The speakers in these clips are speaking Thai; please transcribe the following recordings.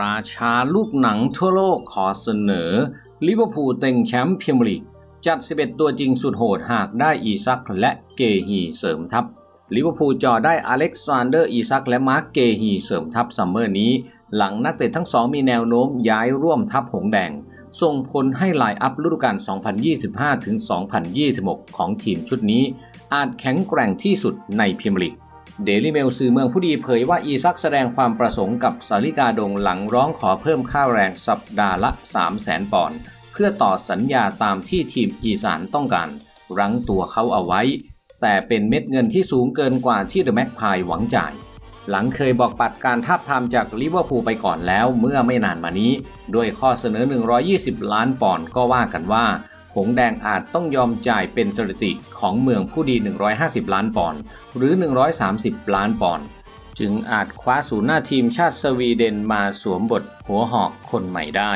ราชาลูกหนังทั่วโลกขอเสนอลิเวอร์พูลเต็งแชมป์พรีเมียร์ลีกจัด 11 ตัวจริงสุดโหดหากได้อีซักและเกฮีเสริมทัพลิเวอร์พูลจอได้อเล็กซานเดอร์อีซักและมาร์กเกฮีเสริมทัพซัมเมอร์นี้ หลังนักเตะทั้งสองมีแนวโน้มย้ายร่วมทัพหงแดง ส่งผลให้ไลน์อัพฤดูกาล 2025-2026 ของทีมชุดนี้ อาจแข็งแกร่งที่สุดในพรีเมียร์ลีก เดลิเมลสื่อเมืองผู้ดีเผยว่าอีซักแสดงความประสงค์กับสาริกาดงหลังร้องขอเพิ่มค่าแรงสัปดาห์ละ 3 0 0แสนปอนด์เพื่อต่อสัญญาตามที่ทีมอีสานต้องการ รั้งตัวเขาเอาไว้ แต่เป็นเม็ดเงินที่สูงเกินกว่าที่เดอะแม็กพายหวังจ่าย หลังเคยบอกปัดการทาบทามจากลิเวอร์พูลไปก่อนแล้วเมื่อไม่นานมานี้ ด้วยข้อเสนอ 120 ล้านปอนด์ก็ว่ากันว่า หงแดงอาจต้องยอมจ่ายเป็นสถิติของเมืองผู้ดี 150 ล้านปอนด์หรือ 130 ล้านปอนด์จึงอาจคว้าศูนย์หน้าทีมชาติสวีเดนมาสวมบทหัวหอกคนใหม่ได้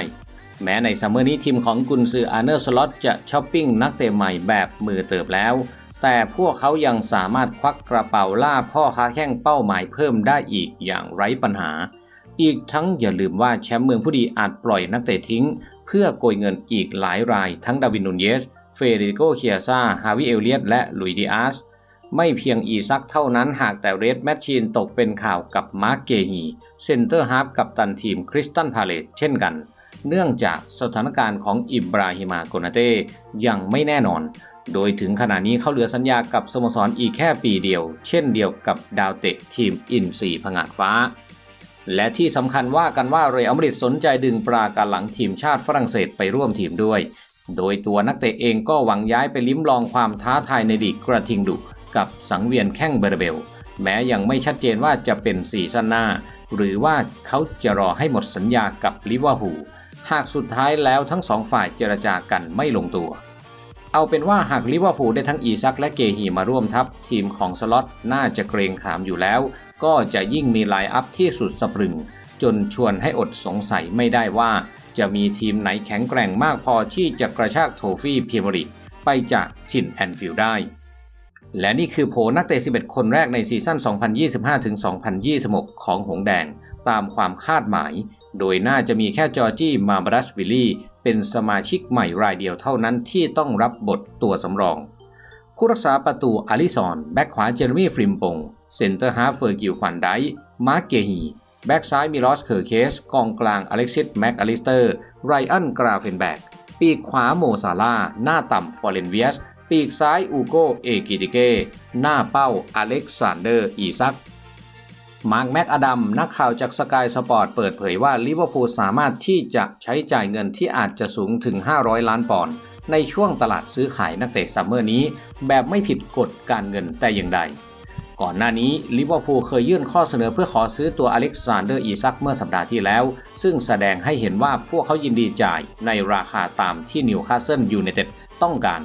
แม้ในซัมเมอร์นี้ทีมของกุนซืออาร์เนอร์สล็อตจะช้อปปิ้งนักเตะใหม่แบบมือเติบแล้ว แต่พวกเขายังสามารถควักกระเป๋าล่าพ่อค้าแข้งเป้าหมายเพิ่มได้อีกอย่างไร้ปัญหา อีกทั้งอย่าลืมว่าแชมป์เมืองผู้ดีอาจปล่อยนักเตะทิ้ง เพื่อโกยเงินอีกหลายรายทั้งดาวินนูนเยส เฟเดริโกเคียซาฮาวิเอลเลียตและลุยดิอาสไม่เพียงอีซักเท่านั้นหากแต่เรดแมชชีนตกเป็นข่าวกับมาร์กเกฮีเซนเตอร์ฮาร์ฟกับตันทีมคริสตันพาเลตเช่นกัน เนื่องจากสถานการณ์ของอิบราฮิมาโกนาเต้ยังไม่แน่นอน โดยถึงขณะนี้เขาเหลือสัญญากับสโมสรอีกแค่ปีเดียว เช่นเดียวกับดาวเตะทีมอินซีผงาดฟ้า และที่สำคัญว่ากันว่าเรอัลมาดริดสนใจดึงปราการหลังทีมชาติฝรั่งเศสไปร่วมทีมด้วย โดยตัวนักเตะเองก็หวังย้ายไปลิ้มลองความท้าทายในดีกระทิงดุกับสังเวียนแข้งเบรเบล แม้ยังไม่ชัดเจนว่าจะเป็นซีซั่นหน้า หรือว่าเขาจะรอให้หมดสัญญากับลิเวอร์พูลหากสุดท้ายแล้วทั้งสองฝ่ายเจรจากันไม่ลงตัว เอาเป็นว่าหากลิเวอร์พูลได้ทั้งอีซักและเกฮีมาร่วมทัพ ทีมของสล็อตน่าจะเกรงขามอยู่แล้ว ก็จะยิ่งมีไลน์อัพที่สุดสะพรึง จนชวนให้อดสงสัยไม่ได้ว่า จะมีทีมไหนแข็งแกร่งมากพอที่จะกระชากโทฟี่พรีเมียร์ลีกไปจากถิ่นแอนฟิลด์ได้ และนี่คือโผนักเตะ 11 คนแรกในซีซั่น 2025-2026 ของหงแดง ตามความคาดหมาย โดยน่าจะมีแค่จอร์จี้มาบรัสวิลลี่ เป็นสมาชิกใหม่รายเดียวเท่านั้นที่ต้องรับบทตัวสำรอง ผู้รักษาประตูอาริซอน แบ็กขวาเจอร์มี่ฟริมปง เซนเตอร์ฮาฟเฟอร์กิลฟันไดมาร์กเกฮี แบ็กซ้ายมิลอสเคอร์เคส กองกลางอเล็กซิสแม็กอลิสเตอร์ ไรอันกราเฟนแบก ปีกขวาโมซาลา หน้าต่ำฟอร์เรนเวียส ปีกซ้ายอูโกเอกิติเกหน้าเป้าอเล็กซานเดอร์อีซัก มาร์กแม็กอดัมนักข่าวจากสกายสปอร์ตเปิดเผยว่าลิเวอร์พูลสามารถที่จะใช้จ่ายเงินที่อาจจะสูงถึง 500 ล้านปอนด์ในช่วงตลาดซื้อขายนักเตะซัมเมอร์นี้ แบบไม่ผิดกฎการเงินแต่อย่างใด ก่อนหน้านี้ลิเวอร์พูลเคยยื่นข้อเสนอเพื่อขอซื้อตัวอเล็กซานเดอร์อีซักเมื่อสัปดาห์ที่แล้ว ซึ่งแสดงให้เห็นว่าพวกเขายินดีจ่ายในราคาตามที่นิวคาสเซิลยูไนเต็ดต้องการ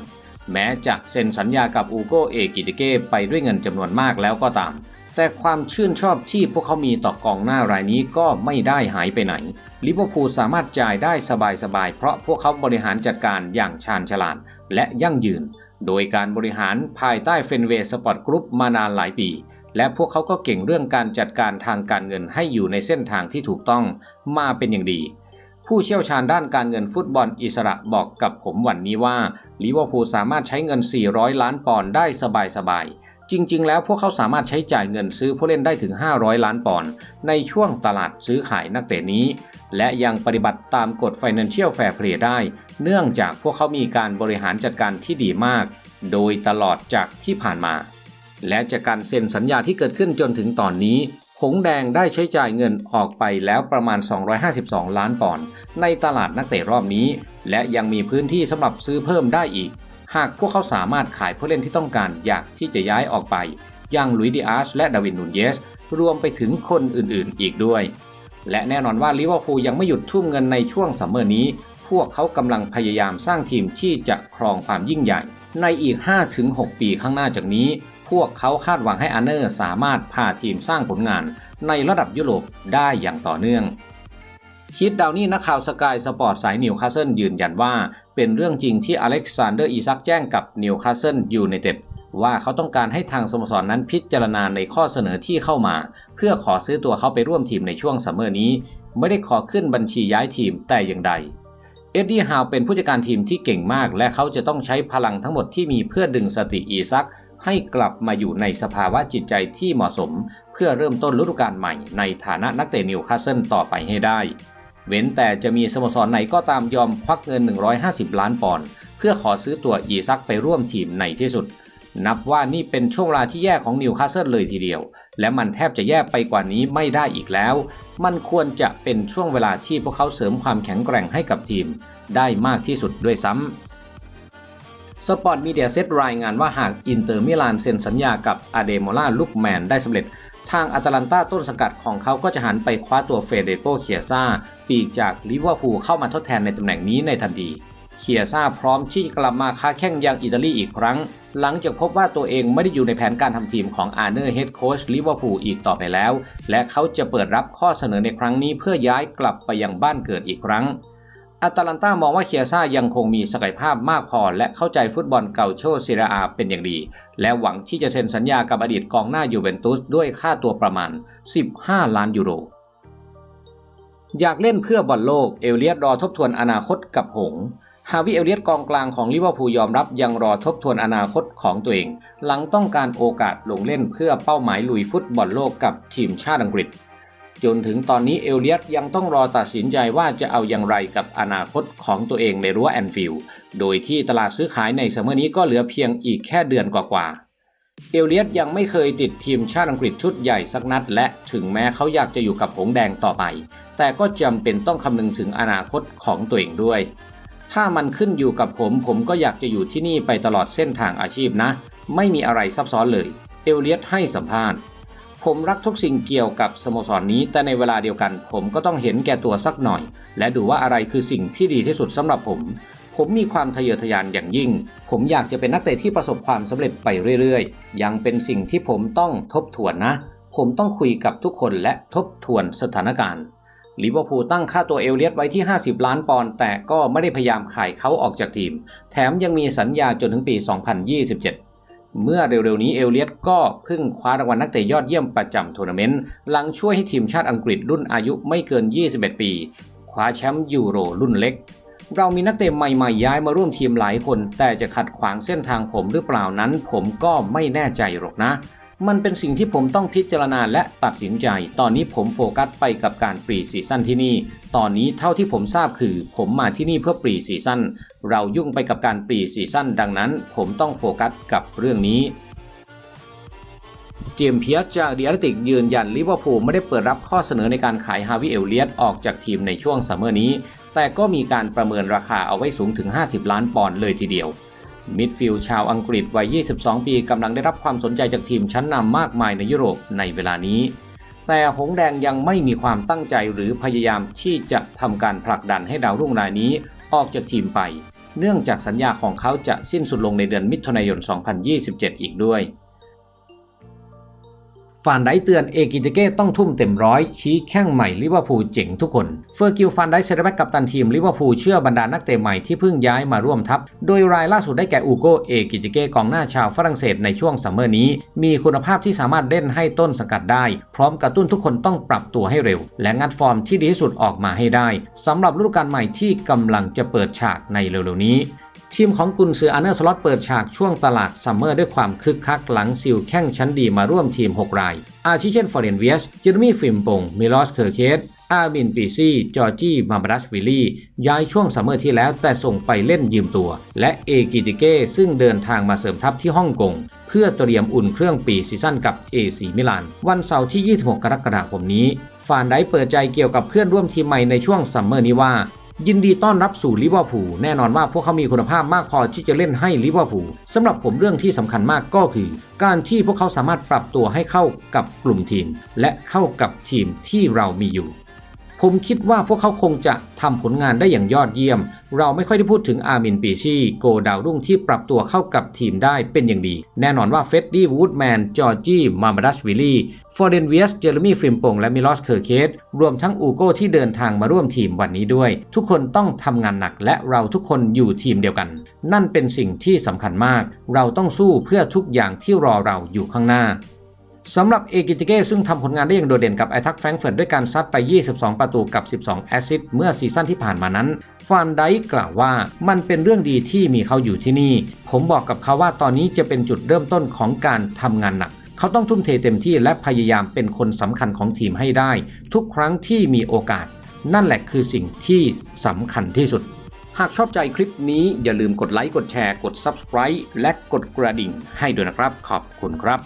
แม้จะเซ็นสัญญากับอูโกเอกิติเก้ไปด้วยเงินจำนวนมากแล้วก็ตาม แต่ความชื่นชอบที่พวกเขามีต่อกองหน้ารายนี้ก็ไม่ได้หายไปไหน ลิเวอร์พูลสามารถจ่ายได้สบายๆ เพราะพวกเขาบริหารจัดการอย่างชาญฉลาดและยั่งยืน โดยการบริหารภายใต้เฟนเวสปอร์ตกรุ๊ปมานานหลายปี และพวกเขาก็เก่งเรื่องการจัดการทางการเงินให้อยู่ในเส้นทางที่ถูกต้องมาเป็นอย่างดีผู้เชี่ยวชาญด้านการเงินฟุตบอลอิสระบอกกับผมวันนี้ว่าลิเวอร์พูลสามารถใช้เงิน 400 ล้านปอนด์ได้สบายๆ จริง ๆ แล้วพวกเขาสามารถใช้จ่ายเงินซื้อผู้เล่นได้ถึง 500 ล้านปอนด์ในช่วงตลาดซื้อขายนักเตะนี้ และยังปฏิบัติตามกฎ Financial Fair Play ได้ เนื่องจากพวกเขามีการบริหารจัดการที่ดีมาก โดยตลอดจากที่ผ่านมา และจากการเซ็นสัญญาที่เกิดขึ้นจนถึงตอนนี้หงแดงได้ใช้จ่ายเงินออกไปแล้วประมาณ 252 ล้านปอนด์ในตลาดนักเตะรอบนี้ และยังมีพื้นที่สำหรับซื้อเพิ่มได้อีก หากพวกเขาสามารถขายผู้เล่นที่ต้องการอยากที่จะย้ายออกไป อย่างลุยดิอาสและดาวินนูนเยส รวมไปถึงคนอื่นๆอีกด้วย และแน่นอนว่าลิเวอร์พูลยังไม่หยุดทุ่มเงินในช่วงซัมเมอร์นี้ พวกเขากำลังพยายามสร้างทีมที่จะครองความยิ่งใหญ่ ในอีก 5-6 ปีข้างหน้าจากนี้ พวกเขาคาดหวังให้อาร์เนอร์สามารถพาทีมสร้างผลงานในระดับยุโรปได้อย่างต่อเนื่อง คิดดาวนี่นักข่าวสกายสปอร์ตสายนิวคาสเซิลยืนยันว่า เป็นเรื่องจริงที่อเล็กซานเดอร์อีซักแจ้งกับนิวคาสเซิลยูไนเต็ดว่าเขาต้องการให้ทางสโมสรนนั้นพิจารณาในข้อเสนอที่เข้ามา เพื่อขอซื้อตัวเขาไปร่วมทีมในช่วงซัมเมอร์นี้ ไม่ได้ขอขึ้นบัญชีย้ายทีมแต่อย่างใด เอ็ดดี้ฮาวเป็นผู้จัดการทีมที่เก่งมาก และเขาจะต้องใช้พลังทั้งหมดที่มีเพื่อดึงสติอีซัก ให้กลับมาอยู่ในสภาวะจิตใจที่เหมาะสม เพื่อเริ่มต้นฤดูกาลใหม่ในฐานะนักเตะนิวคาสเซิลต่อไปให้ได้ เว้นแต่จะมีสโมสรไหนก็ตามยอมควักเงิน 150 ล้านปอนด์เพื่อขอซื้อตัวอีซักไปร่วมทีมในที่สุด นับว่านี่เป็นช่วงเวลาที่แย่ของนิวคาสเซิลเลยทีเดียว และมันแทบจะแย่ไปกว่านี้ไม่ได้อีกแล้ว มันควรจะเป็นช่วงเวลาที่พวกเขาเสริมความแข็งแกร่งให้กับทีม ได้มากที่สุดด้วยซ้ำสปอร์ตมีเดียเซตรายงานว่าหากอินเตอร์มิลานเซ็นสัญญากับอาเดโมล่าลุกแมนได้สำเร็จทางอาตาลันตาต้นสังกัดของเขาก็จะหันไปคว้าตัวเฟเดโกเคียซา ปีกจากลิเวอร์พูลเข้ามาทดแทนในตำแหน่งนี้ในทันที เคียซ่าพร้อมที่จะกลับมาค้าแข่งยังอิตาลีอีกครั้ง หลังจากพบว่าตัวเองไม่ได้อยู่ในแผนการทำทีมของอาร์เนอร์เฮดโค้ชลิเวอร์พูลอีกต่อไปแล้ว และเขาจะเปิดรับข้อเสนอในครั้งนี้เพื่อย้ายกลับไปยังบ้านเกิดอีกครั้งอาตาลันตามองว่าเคียซ่ายังคงมีศักยภาพมากพอ และเข้าใจฟุตบอลเก่าโชเซเรียอาเป็นอย่างดี และหวังที่จะเซ็นสัญญากับอดีตกองหน้ายูเวนตุสด้วยค่าตัวประมาณ 15 ล้านยูโร อยากเล่นเพื่อบอลโลกเอลเลียตรอทบทวนอนาคตกับหงฮาวิเอลเลียตกองกลางของลิเวอร์พูลยอมรับยังรอทบทวนอนาคตของตัวเอง หลังต้องการโอกาสลงเล่นเพื่อเป้าหมายลุยฟุตบอลโลกกับทีมชาติอังกฤษ จนถึงตอนนี้เอลเลียตยังต้องรอตัดสินใจว่าจะเอาอย่างไรกับอนาคตของตัวเองในรั้วแอนฟิลด์โดยที่ตลาดซื้อขายในซัมเมอร์นี้ก็เหลือเพียงอีกแค่เดือนกว่าๆเอลเลียตยังไม่เคยติดทีมชาติอังกฤษชุดใหญ่สักนัด และถึงแม้เขาอยากจะอยู่กับหงแดงต่อไป แต่ก็จำเป็นต้องคำนึงถึงอนาคตของตัวเองด้วย ถ้ามันขึ้นอยู่กับผมผมก็อยากจะอยู่ที่นี่ไปตลอดเส้นทางอาชีพนะ ไม่มีอะไรซับซ้อนเลย เอลเลียตให้สัมภาษณ์ ผมรักทุกสิ่งเกี่ยวกับสโมสรนนี้แต่ในเวลาเดียวกัน ผมก็ต้องเห็นแก่ตัวสักหน่อย และดูว่าอะไรคือสิ่งที่ดีที่สุดสำหรับผมผมมีความทะเยอทะยานอย่างยิ่ง ผมอยากจะเป็นนักเตะที่ประสบความสำเร็จไปเรื่อยๆ ยังเป็นสิ่งที่ผมต้องทบทวนนะ ผมต้องคุยกับทุกคนและทบทวนสถานการณ์ ลิเวอร์พูลตั้งค่าตัวเอลเลียตไว้ที่ 50 ล้านปอนด์แต่ก็ไม่ได้พยายามขายเขาออกจากทีม แถมยังมีสัญญาจนถึงปี 2027เมื่อเร็วๆนี้เอลเลียตก็เพิ่งคว้ารางวัลนักเตะยอดเยี่ยมประจำทัวร์นาเมนต์หลังช่วยให้ทีมชาติอังกฤษรุ่นอายุไม่เกิน 21 ปี คว้าแชมป์ยูโรรุ่นเล็ก เรามีนักเตะใหม่ๆ ย้ายมาร่วมทีมหลายคน แต่จะขัดขวางเส้นทางผมหรือเปล่านั้น ผมก็ไม่แน่ใจหรอกนะ มันเป็นสิ่งที่ผมต้องพิจารณาและตัดสินใจ ตอนนี้ผมโฟกัสไปกับการปรีซีซั่นที่นี่ ตอนนี้เท่าที่ผมทราบคือ ผมมาที่นี่เพื่อปรีซีซั่น เรายุ่งไปกับการปรีซีซั่นดังนั้น ผมต้องโฟกัสกับเรื่องนี้ เจมเพียสจากเดิอาร์ติกยืนยันลิเวอร์พูลไม่ได้เปิดรับข้อเสนอในการขายฮาวิเอลเลียตออกจากทีมในช่วงซัมเมอร์นี้ แต่ก็มีการประเมินราคาเอาไว้สูงถึง 50 ล้านปอนด์เลยทีเดียว มิดฟิลด์ชาวอังกฤษวัย 22 ปีกำลังได้รับความสนใจจากทีมชั้นนำมากมายในยุโรปในเวลานี้ แต่หงแดงยังไม่มีความตั้งใจหรือพยายามที่จะทำการผลักดันให้ดาวรุ่งรายนี้ออกจากทีมไป เนื่องจากสัญญาของเขาจะสิ้นสุดลงในเดือนมิถุนายน 2027 อีกด้วย ฟานไดเตือนเอกิเตเก้ต้องทุ่มเต็มร้อยชี้แข้งใหม่ลิเวอร์พูลเจ๋งทุกคนเฟอร์กิลฟานไดเซอร์แบ็กกัปตันทีมลิเวอร์พูลเชื่อบรรดานักเตะใหม่ที่เพิ่งย้ายมาร่วมทัพ โดยรายล่าสุดได้แก่อูโกเอกิเตเก้กองหน้าชาวฝรั่งเศสในช่วงซัมเมอร์นี้ มีคุณภาพที่สามารถเล่นให้ต้นสกัดได้ พร้อมกระตุ้นทุกคนต้องปรับตัวให้เร็ว และงัดฟอร์มที่ดีที่สุดออกมาให้ได้สำหรับฤดูกาลใหม่ที่กำลังจะเปิดฉากในเร็วๆนี้ ทีมของกุนซืออาร์เนอร์สล็อตเปิดฉากช่วงตลาดซัมเมอร์ด้วยความคึกคักหลังซิลแข้งชั้นดีมาร่วมทีม 6 ราย อาทิเช่นฟอร์เรนเวียสเจอร์มี่ฟิมปงมิลอสเคอร์เคสอาบินปีซี่ จอร์จี้มาบรัสวิลลี่ ย้ายช่วงซัมเมอร์ที่แล้วแต่ส่งไปเล่นยืมตัว และเอกิติเก้ซึ่งเดินทางมาเสริมทัพที่ฮ่องกง เพื่อเตรียมอุ่นเครื่องปีซีซั่นกับ AC มิลาน วันเสาร์ที่ 26 กรกฎาคมนี้ ฟานไดเปิดใจเกี่ยวกับเพื่อนร่วมทีมใหม่ในช่วงซัมเมอร์นี้ว่า ยินดีต้อนรับสู่ลิเวอร์พูลแน่นอนว่าพวกเขามีคุณภาพมากพอที่จะเล่นให้ลิเวอร์พูลสำหรับผมเรื่องที่สำคัญมากก็คือ การที่พวกเขาสามารถปรับตัวให้เข้ากับกลุ่มทีม และเข้ากับทีมที่เรามีอยู่ ผมคิดว่าพวกเขาคงจะทำผลงานได้อย่างยอดเยี่ยม เราไม่ค่อยได้พูดถึงอาร์มินปีชีโกดาวรุ่งที่ปรับตัวเข้ากับทีมได้เป็นอย่างดี แน่นอนว่าเฟดดี้วูดแมน จอร์จี้ มามาดัสวิลลี่ ฟอร์เดนเวียส เจอร์มี่ฟิมปง และมิลอส เคอร์เคส รวมทั้งอูโก้ที่เดินทางมาร่วมทีมวันนี้ด้วย ทุกคนต้องทำงานหนักและเราทุกคนอยู่ทีมเดียวกัน นั่นเป็นสิ่งที่สำคัญมาก เราต้องสู้เพื่อทุกอย่างที่รอเราอยู่ข้างหน้า สำหรับเอกิติเก้ซึ่งทำผลงานได้อย่างโดดเด่นกับไอทักแฟรงเฟิร์ตด้วยการซัดไป 22 ประตูกับ 12 แอสซิสต์เมื่อซีซั่นที่ผ่านมานั้น ฟานไดกล่าวว่ามันเป็นเรื่องดีที่มีเขาอยู่ที่นี่ ผมบอกกับเขาว่าตอนนี้จะเป็นจุดเริ่มต้นของการทำงานหนักเขาต้องทุ่มเทเต็มที่และพยายามเป็นคนสำคัญของทีมให้ได้ ทุกครั้งที่มีโอกาส นั่นแหละคือสิ่งที่สำคัญที่สุด หากชอบใจคลิปนี้อย่าลืมกดไลค์กดแชร์กด Subscribe และกดกระดิ่งให้ด้วยนะครับ ขอบคุณครับ